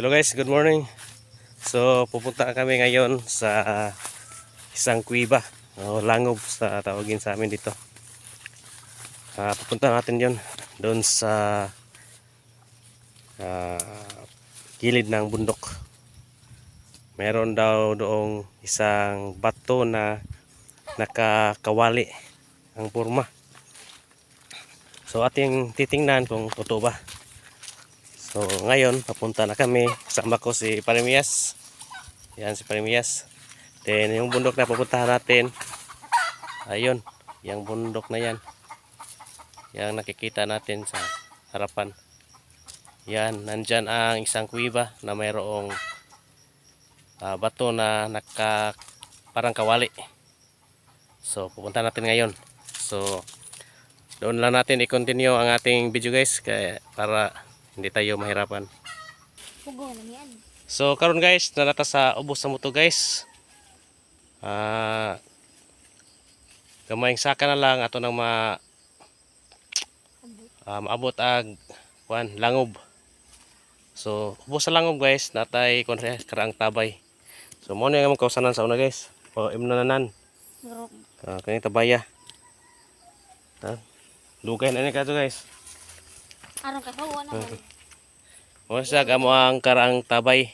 Hello guys, good morning. So pupunta kami ngayon sa isang kuiba o langob sa tawagin sa amin dito. Ah, pupunta natin yon doon sa ah, gilid ng bundok. Meron daw doong isang bato na nakakawali ang porma. So ating titingnan kung totoo ba. So ngayon papunta na kami. Kasama ko si Parimias. Yan si Parimias. Then yung bundok na pupuntahan natin. Ayun. Yung bundok na yan. Yang nakikita natin sa harapan. Yan. Nandyan ang isang kuiba na mayroong ah, bato na naka parang kawali. So pupunta natin ngayon. So doon lang natin i-continue ang ating video guys kaya para hindi tayo mahirapan. Na. So karon guys, narata sa ubos sa muto guys. Ah gamayng saka na lang ato nang ma ah, maabot ag kuan langob. So ubos sa langob guys, natay karang tabay. So mo nga mong kausanan sa una guys. O imnananan. Pero, Ah, kani tabaya. Ha? Lugay na ni kadto guys. Aron ka huwa na man. Mo sa amo ang karang tabay.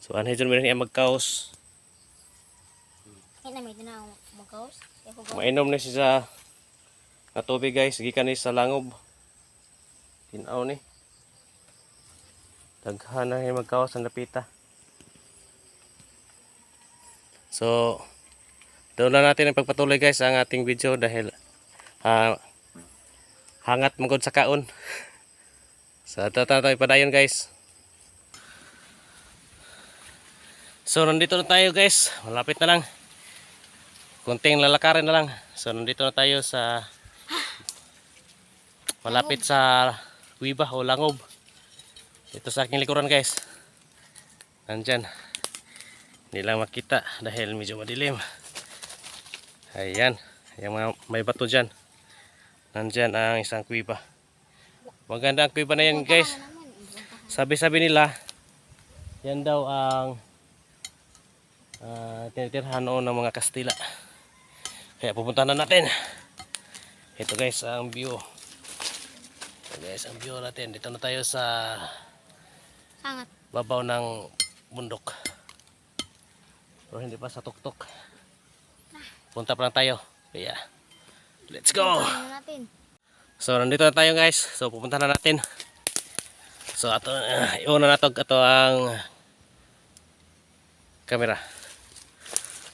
So anhay dyan meron magkaos. Ay na may. Ay pugo. Mainom na siya na tubig guys, gikan ni sa langob. Tinaw ni. Daghan na magkaos ang lapita. So, doon lang natin ang pagpatuloy guys ang ating video dahil ah, hangat magod sa kaon. Sa so, tayo padayon guys. So, nandito na tayo guys. Malapit na lang konting lalakarin na lang. So nandito na tayo sa malapit sa Wiba o Langob. Ito sa aking likuran guys. Nandyan. Hindi lang makita dahil medyo madilim. Ayan. Yung mga may bato dyan. Nandyan ang isang kuiba. Maganda ang kuiba na yan guys. Sabi-sabi nila, yan daw ang uh, tinitirhan noon ng mga Kastila. Kaya pupunta na natin. Ito guys ang view. Ito guys ang view natin. Dito na tayo sa Sangat. babaw ng bundok. Pero hindi pa sa tuktok. Punta pa lang tayo. Kaya let's go! So nandito na tayo guys. So pupunta na natin. So ato uh, iuna na to ato ang camera.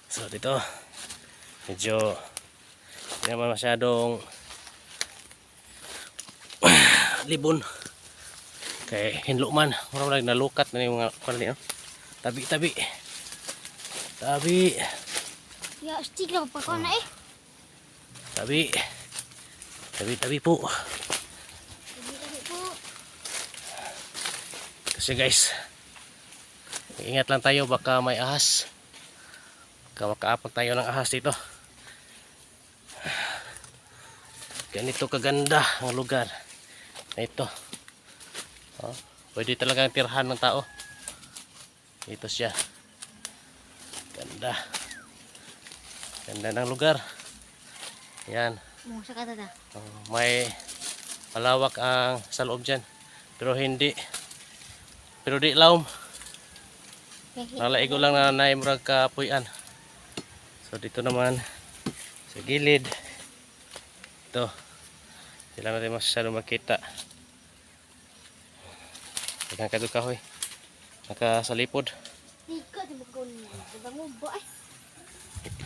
So dito medyo hindi naman masyadong libon kay hinlo man mura lang nalukat na yung mga kuwan niyo tabi tabi tabi Ya, stick lang pa ko na eh. Tabi tabi tabi po Sabi po. Kasi guys, ingat lang tayo baka may ahas. Baka makaapag tayo ng ahas dito. Ganito kaganda ang lugar. Ito. Oh, pwede talagang tirhan ng tao. Ito siya. Ganda. Ganda ng lugar. Yan. Mo sa katata. Oh, may malawak ang sa loob dyan. Pero hindi. Pero di laom. Nalaigo lang na naimurag kapuyan. So dito naman sa gilid. Ito. Hindi lang natin masyado makita. Dagang kadto kahoy. Nakasalipod. Eh?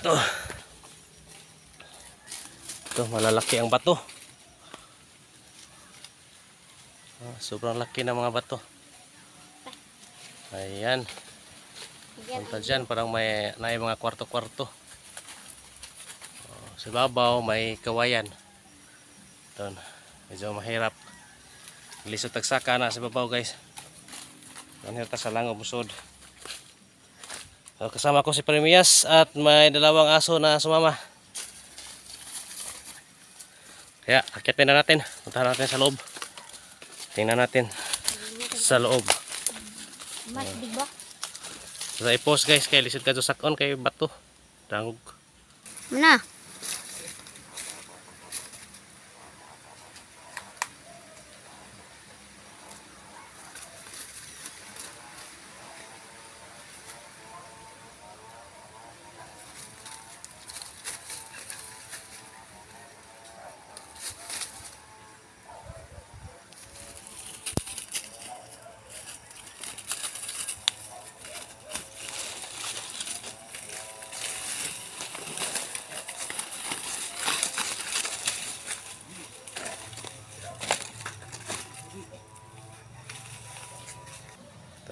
Ito. Ito, malalaki ang bato. Ah, sobrang laki ng mga bato. Ayan. Yan. Punta dyan, parang may, may mga kwarto-kwarto. Oh, sa babaw, may kawayan. Ito, medyo mahirap. Lisod tagsaka na sa babaw guys. Manhirap ta sa langob usod. So, kasama ko si Premias at may dalawang aso na sumama. Kaya, akitin na natin. Puntahan natin sa loob. Tingnan natin sa loob. Mas ba? Sa i-post guys kay lisod ka sakon kay bato. Dangog. Mana?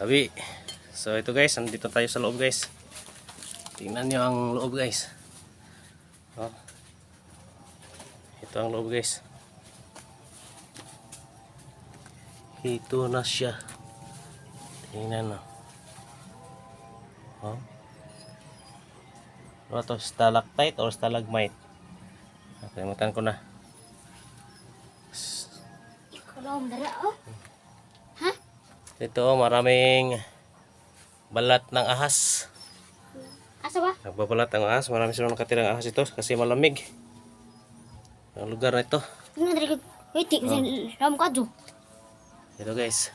Tabi. So ito guys, nandito tayo sa loob guys. Tingnan nyo ang loob guys. Oh. Ito ang loob guys. Ito na siya. Tingnan no. Oh. Ano to? Stalactite or stalagmite? Nakalimutan ko na. Ito maraming balat ng ahas. Asa ba? Nagbabalat ang ahas. Marami silang nakatirang ahas ito kasi malamig. Ang lugar na ito. Ko. Wait, tingnan ram ka jo. Ito guys.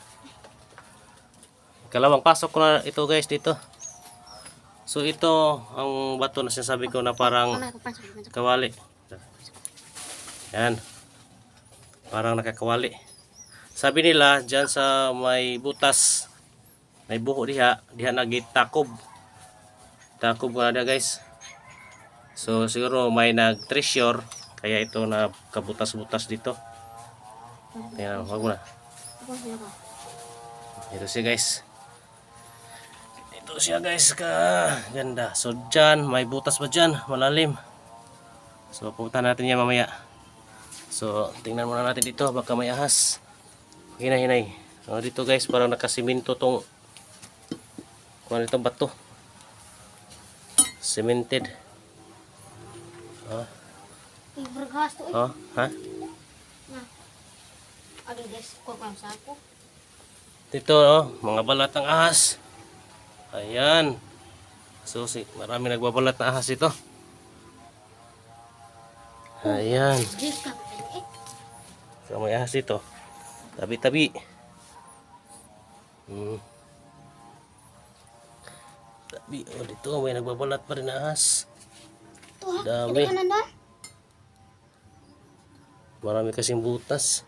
Kalawang pasok ko na ito guys dito. So ito ang bato na sinasabi ko na parang kawali. Yan. Parang nakakawali. Sabi nila dyan sa may butas, may buho diha, diha nagitakob. Takob nga na guys. So siguro may nag-treasure kaya ito na kabutas-butas dito. Tingnan, wag mo na. Ito siya guys. Ito siya guys ka ganda. So dyan, may butas pa dyan, malalim. So pupunta natin yan mamaya. So tingnan muna natin dito, baka may ahas. Hinay, hinay. So, dito guys, parang nakasiminto tong kung ano itong bato. Cemented. Ah, Uy, bergas to. eh. ah, ha? Na. Ado des ko kam sa ako. Dito, oh, mga balat ng ahas. Ayan. So, si, marami nagbabalat na ahas ito. Ayan. Eh. So, may ahas ito. Tabi-tabi. Hmm. Tabi. Oh, dito, may nagbabalat pa rin ahas. Dami. Marami kasing butas.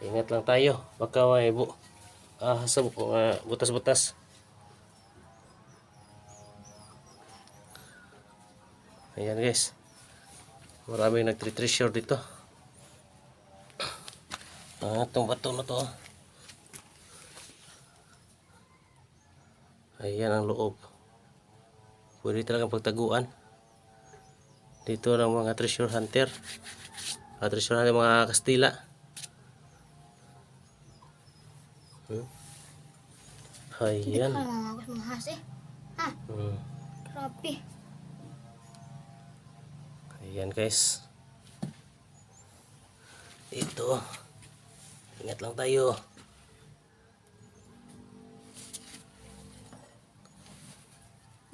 Ingat lang tayo. Baka may bu ahas sa mga butas-butas. Ayan guys. Maraming nagtreasure dito. Ah, itong bato na to. Ayan ang loob. Pwede talagang pagtaguan. Dito ng mga treasure hunter. Mga treasure hunter, mga Kastila. Hmm? Ayan. Kan mga agos mga has eh. Ha, Hmm. grabe. Ayan guys. Ito. Ingat lang tayo.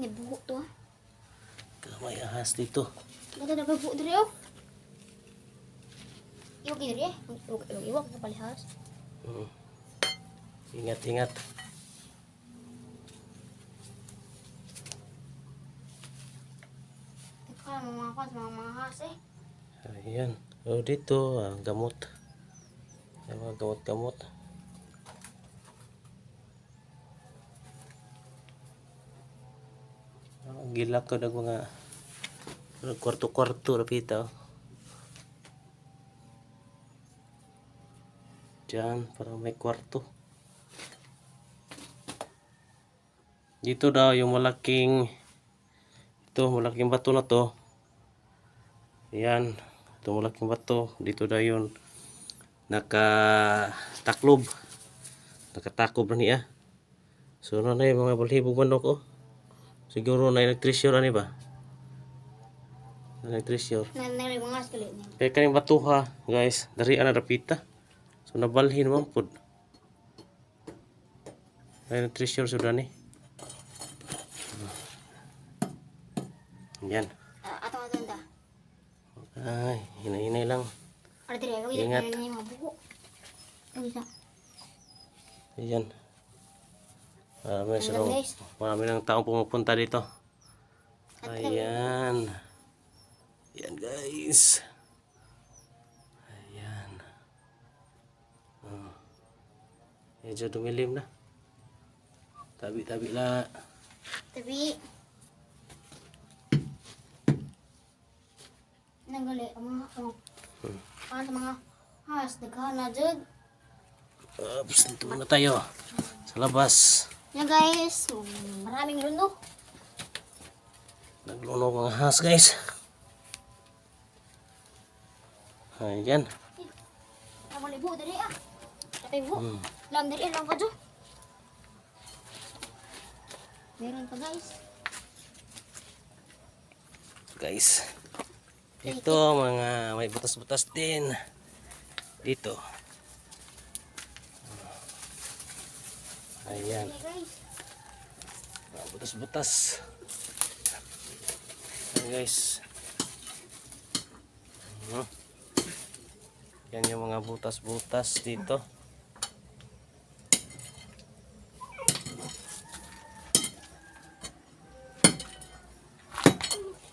Ni buho to ha. Kamay ahas dito. Ganda na buho diri oh. Iwag diri eh. Iwag iwag sa palihas. Hmm. Ingat, ingat. Teka, mga kas mga mga has eh. Ayan. Oh, dito. Ah, gamot. Ayan, mga gamot-gamot. Ah, gilak ko ng mga kwarto-kwarto rapita. oh. Diyan, parang may kwarto. Dito daw yung malaking ito, malaking bato na to. Ayan, ito malaking bato. Dito daw yun nakataklob. Nakatakob na niya. So, ano na yung mga balhibog manok oh. Siguro na nag-treasure ano ba? Na nag-treasure. Na na. Kaya kaning batuha, guys, dari ana rapita. So nabalhin man pud. May treasure sudah nih. Yan. Ah. Ay, hinay-hinay lang. Ada diri ako Ingat. yung mga buko. Ang isa. Ayan. Marami, guys. marami ng taong pumupunta dito. Ayan. Ayan guys. Ayan. Oh. Medyo dumilim na. Tabi-tabi la. Tapi Nanggali ang mga Hmm. Ano sa mga has daghan na jud. Oops, dito muna tayo. Sa labas. Yan guys, mm, maraming luno. Naglunok mga has guys. Ayan. Ang malibo dali ah. Katay bu. Hmm. Lam dali pa. Meron pa guys. guys ito mga may butas-butas din. Dito. Ayan. Butas-butas. Ayan guys. Yan yung mga butas-butas dito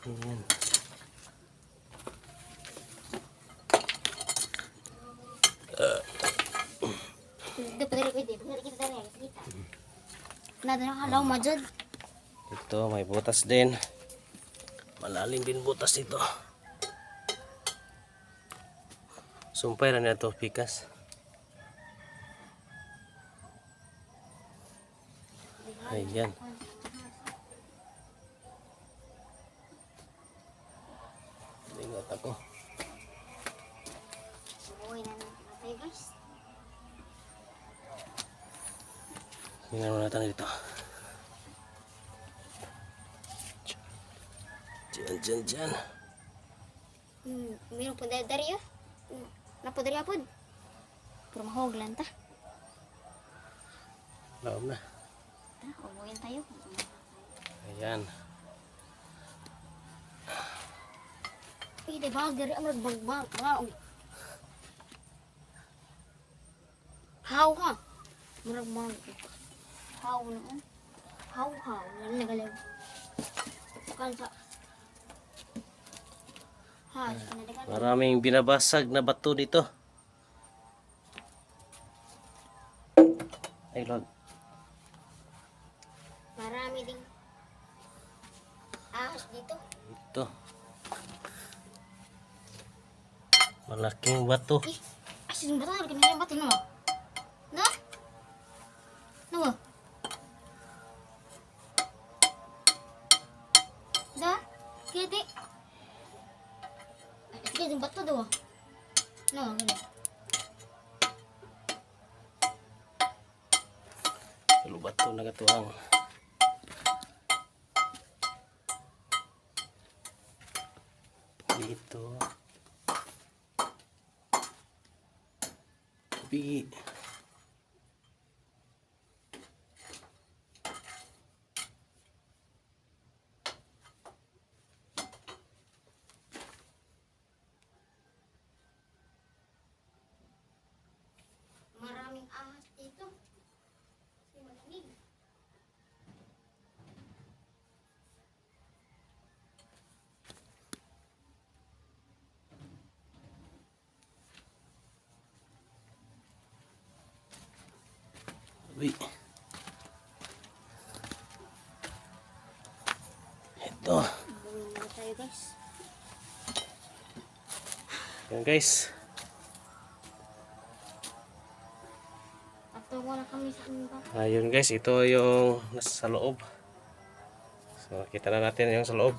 ayan Dito pa dali pwede. Dali kita dali. Kita. Nada majud. Ito, may butas din. Malalim din butas ito. Sumpay na nito, pikas. Ayan. Ingat ako. Uy na natin guys. Tingnan mo natin dito. Diyan, diyan, diyan. Hmm, meron po dari dari ah. Hmm, Napo dari apod. Puro mahog lang ta. Laom na. Ta, umuyan tayo. Ayan. Eh, di ba? Dari ang nagbang bang. How ha? Murag bang. How noon? How how? Yan nagalag. Bukan sa. Maraming binabasag na bato dito. Ay, Lord. Marami ding ahas dito. Ito. Malaking bato. Ih, asin ba tayo? Kanina ba Daw. No, gani. Kalau bato na katuang. Dito. Pigi. Maraming ahas dito. Kasi malamig. Uy. Ito. Tayo guys. Yan guys. At wala kami sa iba. Ayun guys, ito yung nasa loob. So, kita na natin yung sa loob.